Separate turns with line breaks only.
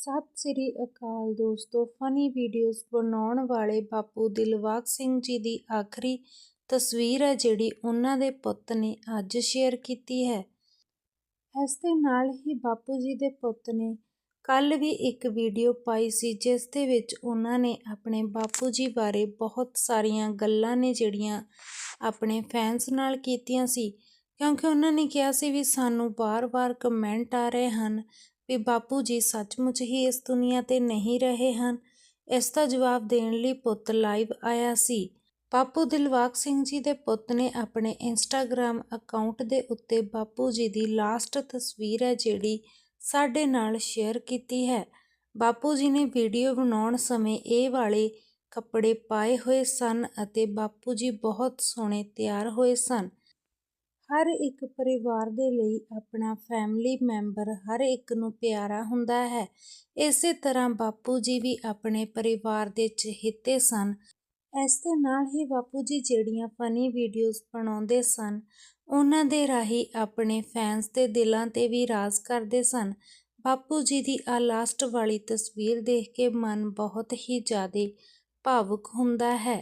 ਸਤਿ ਸ੍ਰੀ ਅਕਾਲ ਦੋਸਤੋ funny videos ਬਣਾਉਣ ਵਾਲੇ ਬਾਪੂ ਦਿਲਵਾਗ ਸਿੰਘ ਜੀ ਦੀ ਆਖਰੀ ਤਸਵੀਰ ਹੈ, ਜਿਹੜੀ ਉਹਨਾਂ ਦੇ ਪੁੱਤ ਨੇ ਅੱਜ ਸ਼ੇਅਰ ਕੀਤੀ ਹੈ। ਇਸ ਦੇ ਨਾਲ ਹੀ ਬਾਪੂ ਜੀ ਦੇ ਪੁੱਤ ਨੇ ਕੱਲ ਵੀ ਇੱਕ ਵੀਡੀਓ ਪਾਈ ਸੀ, ਜਿਸ ਦੇ ਵਿੱਚ ਉਹਨਾਂ ਨੇ ਆਪਣੇ ਬਾਪੂ ਜੀ ਬਾਰੇ ਬਹੁਤ ਸਾਰੀਆਂ ਗੱਲਾਂ ਨੇ ਜਿਹੜੀਆਂ ਆਪਣੇ ਫੈਨਸ ਨਾਲ ਕੀਤੀਆਂ ਸੀ। ਕਿਉਂਕਿ ਉਹਨਾਂ ਨੇ ਕਿਹਾ ਸੀ ਵੀ ਸਾਨੂੰ ਬਾਰ-ਬਾਰ ਕਮੈਂਟ ਆ ਰਹੇ ਹਨ ਵੀ ਬਾਪੂ ਜੀ ਸੱਚਮੁੱਚ ਹੀ ਇਸ ਦੁਨੀਆ ਤੇ ਨਹੀਂ ਰਹੇ ਹਨ। ਇਸ ਦਾ ਜਵਾਬ ਦੇਣ ਲਈ ਪੁੱਤ ਲਾਈਵ ਆਇਆ ਸੀ। ਬਾਪੂ ਦਿਲਵਾਗ ਸਿੰਘ ਜੀ ਦੇ ਪੁੱਤ ਨੇ ਆਪਣੇ ਇੰਸਟਾਗ੍ਰam ਅਕਾਊਂਟ ਦੇ ਉੱਤੇ ਬਾਪੂ ਜੀ ਦੀ ਲਾਸਟ ਤਸਵੀਰ ਹੈ ਜਿਹੜੀ ਸਾਡੇ ਨਾਲ ਸ਼ੇਅਰ ਕੀਤੀ ਹੈ। ਬਾਪੂ ਜੀ ਨੇ ਵੀਡੀਓ ਬਣਾਉਣ ਸਮੇਂ ਇਹ ਵਾਲੇ ਕੱਪੜੇ ਪਾਏ ਹੋਏ ਸਨ ਅਤੇ ਬਾਪੂ ਜੀ ਬਹੁਤ ਸੋਹਣੇ ਤਿਆਰ ਹੋਏ ਸਨ। ਹਰ ਇੱਕ ਪਰਿਵਾਰ ਦੇ ਲਈ ਆਪਣਾ ਫੈਮਿਲੀ ਮੈਂਬਰ ਹਰ ਇੱਕ ਨੂੰ ਪਿਆਰਾ ਹੁੰਦਾ ਹੈ। ਇਸੇ ਤਰ੍ਹਾਂ ਬਾਪੂ ਜੀ ਵੀ ਆਪਣੇ ਪਰਿਵਾਰ ਦੇ ਚਹੇਤੇ ਸਨ। ਇਸ ਦੇ ਨਾਲ ਹੀ ਬਾਪੂ ਜੀ ਜਿਹੜੀਆਂ ਫਨੀ ਵੀਡੀਓਜ਼ ਬਣਾਉਂਦੇ ਸਨ, ਉਹਨਾਂ ਦੇ ਰਾਹੀਂ ਆਪਣੇ ਫੈਨਸ ਦੇ ਦਿਲਾਂ ਤੇ ਵੀ ਰਾਜ ਕਰਦੇ ਸਨ। ਬਾਪੂ ਜੀ ਦੀ ਆ ਲਾਸਟ ਵਾਲੀ ਤਸਵੀਰ ਦੇਖ ਕੇ ਮਨ ਬਹੁਤ ਹੀ ਜ਼ਿਆਦਾ ਭਾਵੁਕ ਹੁੰਦਾ ਹੈ।